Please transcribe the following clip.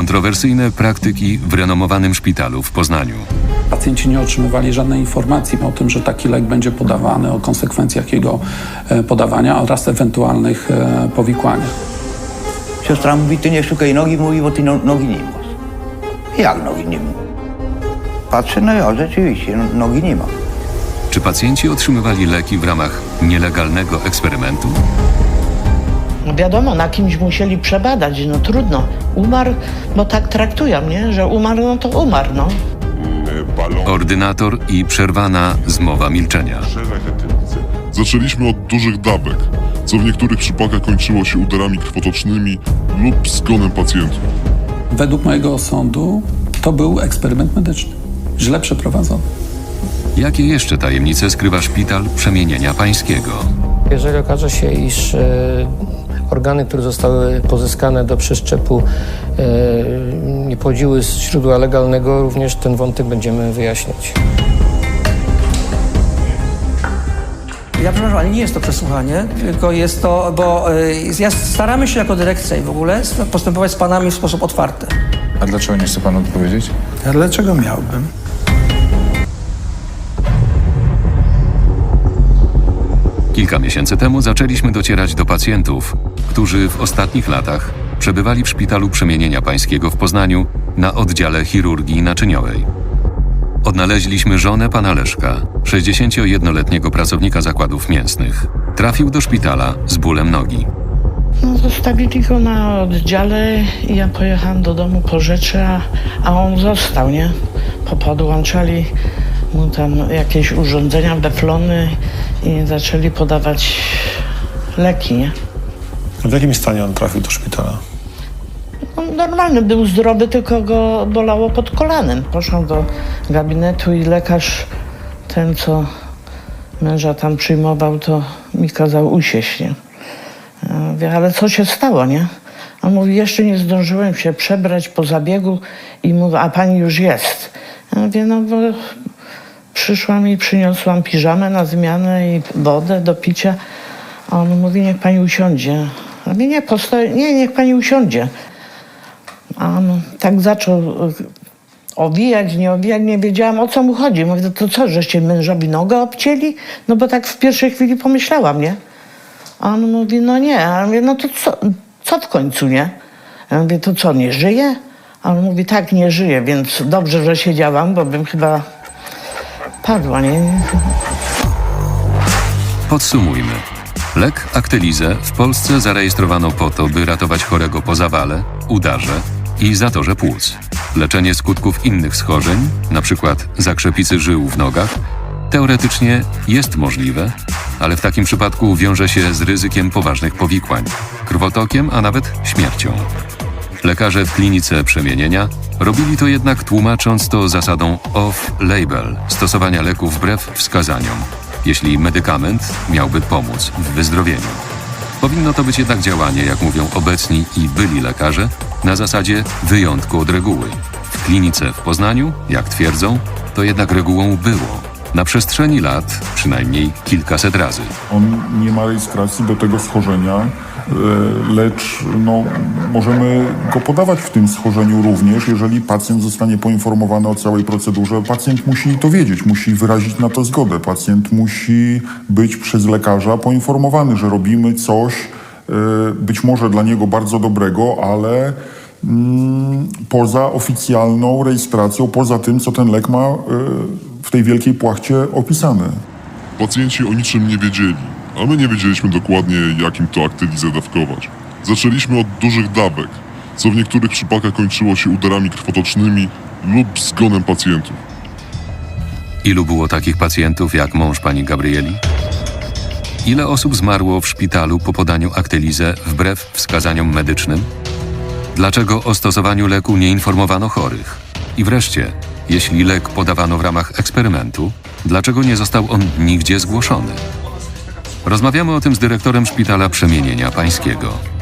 Kontrowersyjne praktyki w renomowanym szpitalu w Poznaniu. Pacjenci nie otrzymywali żadnej informacji o tym, że taki lek będzie podawany, o konsekwencjach jego e, podawania oraz ewentualnych e, powikłaniach. Siostra mówi, ty nie szukaj nogi, mówi, bo ty no, nogi nie masz. Jak nogi nie ma? Patrzę, no ja, rzeczywiście, no, nogi nie ma. Czy pacjenci otrzymywali leki w ramach nielegalnego eksperymentu? No wiadomo, na kimś musieli przebadać, no trudno. Umarł, bo tak traktują, nie? Że umarł, no to umarł, no. Ordynator i przerwana zmowa milczenia. Zaczęliśmy od dużych dawek, co w niektórych przypadkach kończyło się udarami krwotocznymi lub zgonem pacjentów. Według mojego osądu to był eksperyment medyczny, źle przeprowadzony. Jakie jeszcze tajemnice skrywa szpital przemienienia pańskiego? Jeżeli okaże się, iż e, organy, które zostały pozyskane do przeszczepu e, nie pochodziły z źródła legalnego, również ten wątek będziemy wyjaśniać. Ja przepraszam, ale nie jest to przesłuchanie, tylko jest to, bo y, ja staramy się jako dyrekcja i w ogóle postępować z panami w sposób otwarty. A dlaczego nie chce pan odpowiedzieć? A dlaczego miałbym? Kilka miesięcy temu zaczęliśmy docierać do pacjentów, którzy w ostatnich latach przebywali w szpitalu przemienienia pańskiego w Poznaniu na oddziale chirurgii naczyniowej. Odnaleźliśmy żonę pana Leszka, 61-letniego pracownika zakładów mięsnych. Trafił do szpitala z bólem nogi. No zostawili go na oddziale i ja pojechałam do domu po rzeczy, a, a on został, nie? Po podłączali mu tam jakieś urządzenia, beflony i zaczęli podawać leki, nie? W jakim stanie on trafił do szpitala? No, normalny, był zdrowy, tylko go bolało pod kolanem. Poszłam do gabinetu i lekarz, ten co męża tam przyjmował, to mi kazał usiąść, nie? Ja mówię, ale co się stało, nie? On mówi, jeszcze nie zdążyłem się przebrać po zabiegu i mówi, a pani już jest. Ja mówię, no bo przyszłam i przyniosłam piżamę na zmianę i wodę do picia. A on mówi, niech pani usiądzie. A mówię, nie, postoi, nie, niech pani usiądzie. A on tak zaczął y, owijać, nie owijać, nie wiedziałam o co mu chodzi. Mówię, to co, żeście mężowi nogę obcięli? No bo tak w pierwszej chwili pomyślałam, nie? A on mówi, no nie. A ja mówię, no to co, co w końcu, nie? Ja mówię, to co, nie żyje? A on mówi, tak, nie żyje, więc dobrze, że siedziałam, bo bym chyba padła, nie? Podsumujmy. Lek Actelizę w Polsce zarejestrowano po to, by ratować chorego po zawale, udarze i zatorze płuc. Leczenie skutków innych schorzeń, np. zakrzepicy żył w nogach, teoretycznie jest możliwe, ale w takim przypadku wiąże się z ryzykiem poważnych powikłań, krwotokiem, a nawet śmiercią. Lekarze w klinice przemienienia robili to jednak tłumacząc to zasadą off-label stosowania leków wbrew wskazaniom, jeśli medykament miałby pomóc w wyzdrowieniu. Powinno to być jednak działanie, jak mówią obecni i byli lekarze, na zasadzie wyjątku od reguły. W klinice w Poznaniu, jak twierdzą, to jednak regułą było. Na przestrzeni lat przynajmniej kilkaset razy. On nie ma rejestracji do tego schorzenia, lecz no, możemy go podawać w tym schorzeniu również, jeżeli pacjent zostanie poinformowany o całej procedurze. Pacjent musi to wiedzieć, musi wyrazić na to zgodę. Pacjent musi być przez lekarza poinformowany, że robimy coś e, być może dla niego bardzo dobrego, ale mm, poza oficjalną rejestracją, poza tym, co ten lek ma e, w tej wielkiej płachcie opisane. Pacjenci o niczym nie wiedzieli, a my nie wiedzieliśmy dokładnie, jakim to aktywizę dawkować. Zaczęliśmy od dużych dawek, co w niektórych przypadkach kończyło się udarami krwotocznymi lub zgonem pacjentów. Ilu było takich pacjentów jak mąż pani Gabrieli? Ile osób zmarło w szpitalu po podaniu Actelizę wbrew wskazaniom medycznym? Dlaczego o stosowaniu leku nie informowano chorych? I wreszcie, jeśli lek podawano w ramach eksperymentu, dlaczego nie został on nigdzie zgłoszony? Rozmawiamy o tym z dyrektorem Szpitala Przemienienia Pańskiego.